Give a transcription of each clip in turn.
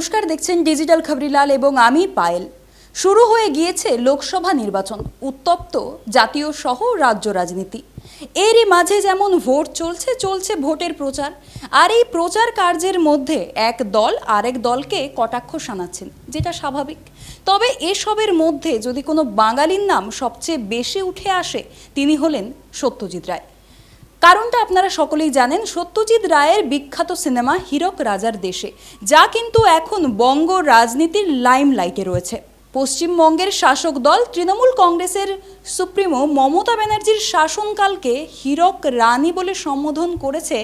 নমস্কার, দেখছেন ডিজিটাল খবরিলাল এবং আমি পায়েল। শুরু হয়ে গিয়েছে লোকসভা নির্বাচন, উত্তপ্ত জাতীয় সহ রাজ্য রাজনীতি। এরই মাঝে যেমন ভোট চলছে চলছে ভোটের প্রচার। আর এই প্রচার কার্যের মধ্যে এক দল আরেক দলকে কটাক্ষ শানাচ্ছেন, যেটা স্বাভাবিক। তবে এসবের মধ্যে যদি কোনো বাঙালির নাম সবচেয়ে বেশি উঠে আসে, তিনি হলেন সত্যজিৎ রায়। কারণটা আপনারা সকলেই জানেন, সত্যজিৎ রায়ের বিখ্যাত সিনেমা হীরক রাজার দেশে, যা কিন্তু এখন বঙ্গ রাজনীতির লাইম লাইমলাইটে রয়েছে। পশ্চিমবঙ্গের শাসক দল তৃণমূল কংগ্রেসের সুপ্রিমো মমতা ব্যানার্জির শাসনকালকে হীরক রানী বলে সম্বোধন করেছে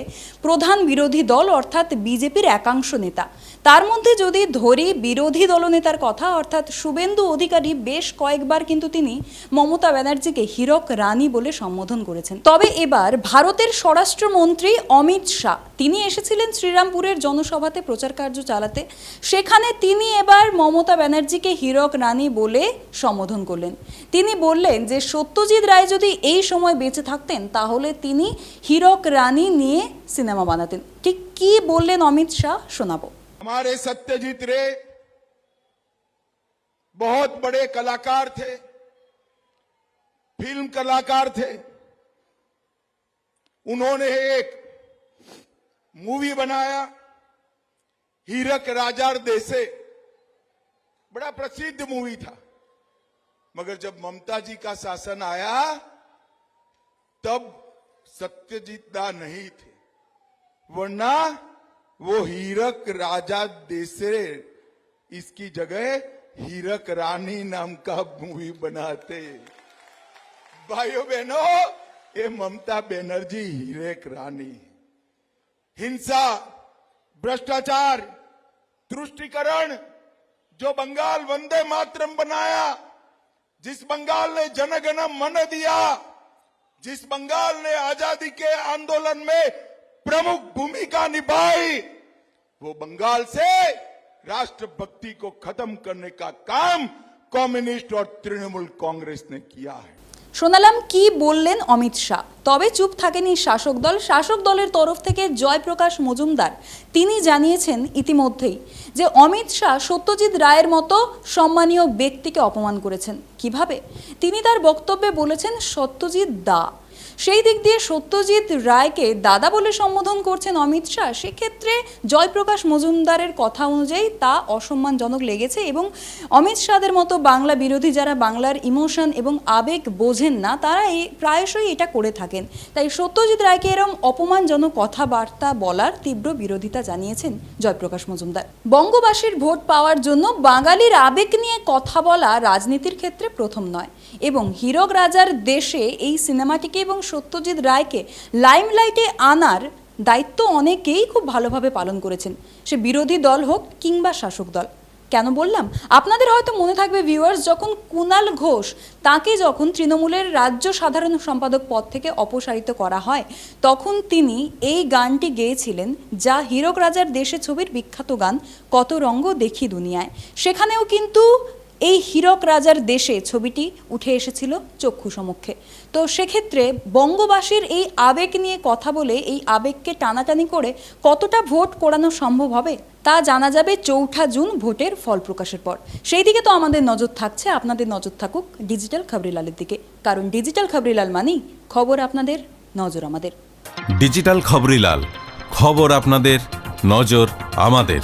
প্রধান বিরোধী দল, অর্থাৎ বিজেপির একাংশ নেতা। তার মধ্যে যদি ধরি বিরোধী দলনেতার কথা, অর্থাৎ শুভেন্দু অধিকারী বেশ কয়েকবার কিন্তু তিনি মমতা ব্যানার্জিকে হীরক রানী বলে সম্বোধন করেছেন। তবে এবার ভারতের স্বরাষ্ট্রমন্ত্রী অমিত শাহ, তিনি এসেছিলেন শ্রীরামপুরের জনসভাতে প্রচার কার্য চালাতে। সেখানে তিনি এবার মমতা ব্যানার্জিকে হীরক রানী বলে সম্বোধন করলেন তিনি বললেন যে সত্যজিৎ রায় যদি এই সময় বেঁচে থাকতেন তাহলে তিনি হীরক রানী নিয়ে সিনেমা বানাতেন ঠিক কি বললেন অমিত শাহ শোনাবো हमारे सत्यजीत रे बहुत बड़े कलाकार थे फिल्म कलाकार थे उन्होंने एक मूवी बनाया हीरक राजार देसे बड़ा प्रसिद्ध मूवी था। मगर जब ममता जी का शासन आया, तब सत्यजीत दा नहीं थे। वरना वो हीरक राजा देसरे इसकी जगह हीरक रानी नाम का मूवी बनाते। भाइयों बहनों, ये ममता बनर्जी हीरक रानी। हिंसा, भ्रष्टाचार, तुष्टिकरण जो बंगाल वंदे मातरम बनाया, जिस बंगाल ने जनगण मन दिया, जिस बंगाल ने आज़ादी के आंदोलन में प्रमुख भूमिका निभाई, वो बंगाल से राष्ट्रभक्ति को खत्म करने का काम कम्युनिस्ट और तृणमूल कांग्रेस ने किया है। শোনালাম, কি বললেন অমিত শাহ? তবে চুপ থাকেনি শাসক দল। শাসক দলের তরফ থেকে জয়প্রকাশ মজুমদার। তিনি জানিয়েছেন ইতিমধ্যেই যে অমিত শাহ সত্যজিৎ রায়ের মতো সম্মানীয় ব্যক্তিকে অপমান করেছেন। কীভাবে? তিনি তার বক্তব্যে বলেছেন, সত্যজিৎ দা সেই দিক দিয়ে সত্যজিৎ রায়কে দাদা বলে সম্বোধন করছেন অমিত শাহ, সেক্ষেত্রে জয়প্রকাশ মজুমদারের কথা অনুযায়ী তা অসম্মানজনক লেগেছে এবং অমিত শাহদের মতো বাংলা বিরোধী যারা বাংলার ইমোশন এবং আবেগ বোঝেন না, তারা এই প্রায়শই এটা করে থাকেন। তাই সত্যজিৎ রায়কে এরম অপমানজনক কথাবার্তা বলার তীব্র বিরোধিতা জানিয়েছেন জয়প্রকাশ মজুমদার। বঙ্গবাসীর ভোট পাওয়ার জন্য বাঙালির আবেগ নিয়ে কথা বলা রাজনীতির ক্ষেত্রে প্রথম নয় এবং হীরক রাজার দেশে এই সিনেমাটিকে এবং সত্যজিৎ রায়কে লাইমলাইটে আনার দায়িত্ব অনেকেই খুব ভালোভাবে পালন করেছেন। সে বিরোধী দল হোক কিংবা শাসক দল। কেন বললাম? আপনাদের হয়তো মনে থাকবে ভিউয়ার্স যখন কুনাল ঘোষ তাকে যখন তৃণমূলের রাজ্য সাধারণ সম্পাদক পদ থেকে অপসারিত করা হয়, তখন তিনি এই গানটি গেয়েছিলেন যা হীরক রাজার দেশে ছবির বিখ্যাত গান, কত রঙ্গ দেখি দুনিয়ায় সেখানেও কিন্তু এই হীরক রাজার দেশে ছবিটি উঠে এসেছিল চক্ষু সমক্ষে। তো সেক্ষেত্রে বঙ্গবাসীর এই আবেগ নিয়ে কথা বলে, এই আবেগকে টানাটানি করে কতটা ভোট কোরানো সম্ভব হবে, তা জানা যাবে চৌঠা জুন ভোটের ফল প্রকাশের পর। সেই দিকে তো আমাদের নজর থাকছে, আপনাদের নজর থাকুক ডিজিটাল খবরিলালের দিকে। কারণ ডিজিটাল খবরিলাল মানেই খবর আপনাদের নজর আমাদের। ডিজিটাল খবরিলাল, খবর আপনাদের, নজর আমাদের।